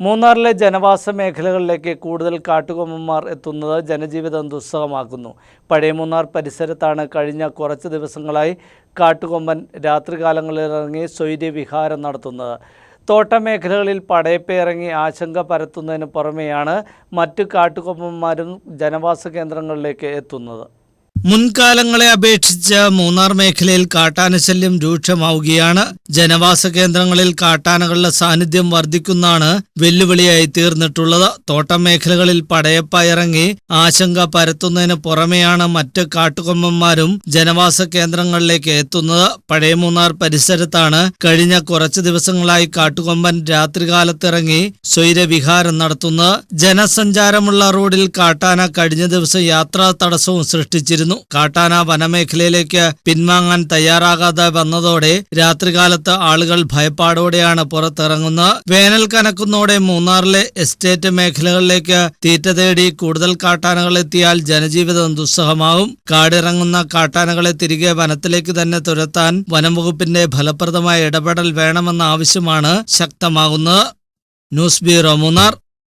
മൂന്നാറിലെ ജനവാസ മേഖലകളിലേക്ക് കൂടുതൽ കാട്ടുകൊമ്പന്മാർ എത്തുന്നത് ജനജീവിതം ദുസ്സഹമാക്കുന്നു. പഴയ മൂന്നാർ പരിസരത്താണ് കഴിഞ്ഞ കുറച്ച് ദിവസങ്ങളായി കാട്ടുകൊമ്പൻ രാത്രികാലങ്ങളിൽ ഇറങ്ങി സ്വൈര്യവിഹാരം നടത്തുന്നത്. തോട്ടമേഖലകളിൽ പടയപ്പയിറങ്ങി ആശങ്ക പരത്തുന്നതിന് പുറമെയാണ് മറ്റു കാട്ടുകൊമ്പന്മാരും ജനവാസ കേന്ദ്രങ്ങളിലേക്ക് എത്തുന്നത്. മുൻകാലങ്ങളെ അപേക്ഷിച്ച് മൂന്നാർ മേഖലയിൽ കാട്ടാനശല്യം രൂക്ഷമാവുകയാണ്. ജനവാസ കേന്ദ്രങ്ങളിൽ കാട്ടാനകളുടെ സാന്നിധ്യം വർദ്ധിക്കുന്നതാണ് വെല്ലുവിളിയായി തീർന്നിട്ടുള്ളത്. തോട്ടം മേഖലകളിൽ പടയപ്പ ഇറങ്ങി ആശങ്ക പരത്തുന്നതിന് പുറമെയാണ് മറ്റ് കാട്ടുകൊമ്പന്മാരും ജനവാസ കേന്ദ്രങ്ങളിലേക്ക് എത്തുന്നത്. പഴയ മൂന്നാർ പരിസരത്താണ് കഴിഞ്ഞ കുറച്ച് ദിവസങ്ങളായി കാട്ടുകൊമ്പൻ രാത്രികാലത്തിറങ്ങി സ്വൈരവിഹാരം നടത്തുന്നത്. ജനസഞ്ചാരമുള്ള റോഡിൽ കാട്ടാന കഴിഞ്ഞ ദിവസം യാത്രാ തടസ്സവും സൃഷ്ടിച്ചിരുന്നു. കാട്ടാന വനമേഖലയിലേക്ക് പിൻവാങ്ങാൻ തയ്യാറാകാതെ വന്നതോടെ രാത്രികാലത്ത് ആളുകൾ ഭയപ്പാടോടെയാണ് പുറത്തിറങ്ങുന്നത്. വേനൽ കനക്കുന്നതോടെ മൂന്നാറിലെ എസ്റ്റേറ്റ് മേഖലകളിലേക്ക് തീറ്റ തേടി കൂടുതൽ കാട്ടാനകൾ എത്തിയാൽ ജനജീവിതം ദുസ്സഹമാവും. കാടിറങ്ങുന്ന കാട്ടാനകളെ തിരികെ വനത്തിലേക്ക് തന്നെ തുരത്താൻ വനംവകുപ്പിന്റെ ഫലപ്രദമായ ഇടപെടൽ വേണമെന്ന ആവശ്യമാണ് ശക്തമാകുന്നത്. News bureau Munnar.